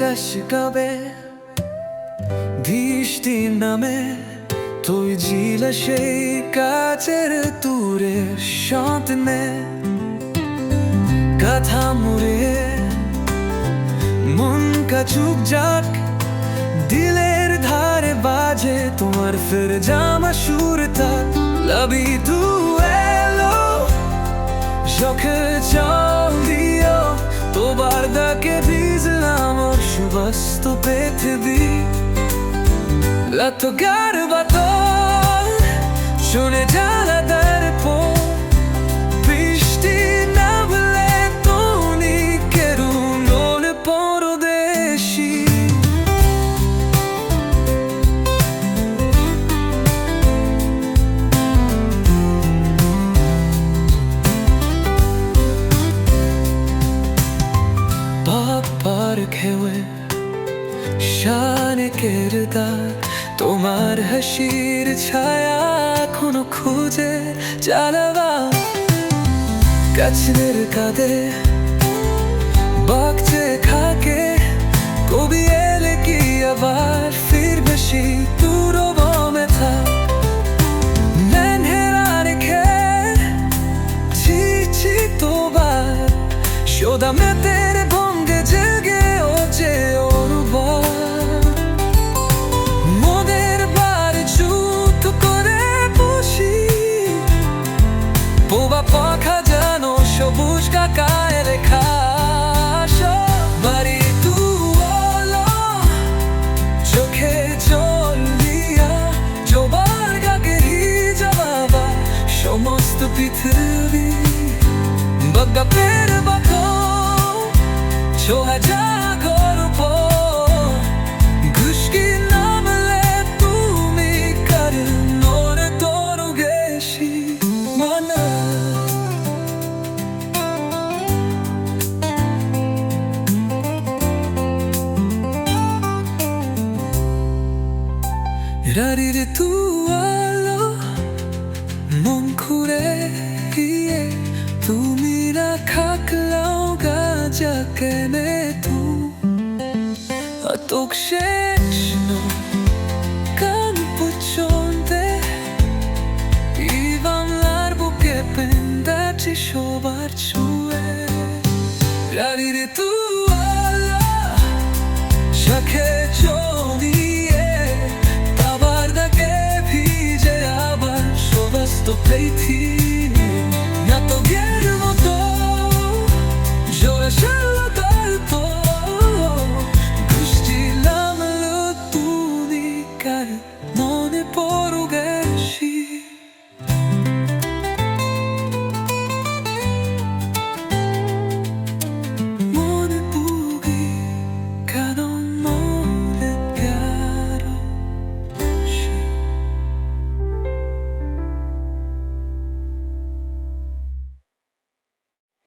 আশকাবে বৃষ্টি নামে তুই ঝিলে সেই কাছের তুরে সন্তানে। কথা মুড়ে মন কাচুক যাক, দিলের ধারে বাজে তোমার ফের জামা সুর থাক লবি তু এলো চোখে জল দিও, তোবার ডাকে ভিজলাম ওর সুবাস্ত পৃথিবী লাতো গারবাতো শুনে জ্বালাদার পো বৃষ্টি নামলে তুমি কেরুন ওলে পরদেশি পাপার খেয়ে শানে কেরদা তোমার হাসির ছায়া এখনও খুঁজে চালাবা। গাছের কাঁদে বাগছে খাকে, কবি এলে কি আবার ফিরবে সেই দূর কাকায় রেখা বাড়ি তু বলো চোখে পৃথিবী পের বাকো ছোঁয়া যা রারির তু আলো মন খুঁড়ে গিয়ে তুমি না খাকলাও গাজা কেনে তু আতক শেষ কান পুচন্তে ইভামলার বুকে পেন্দাছি সবার ছুঁয়ে রারির to tej chwili Ja to wierzę w to. Wziąłeś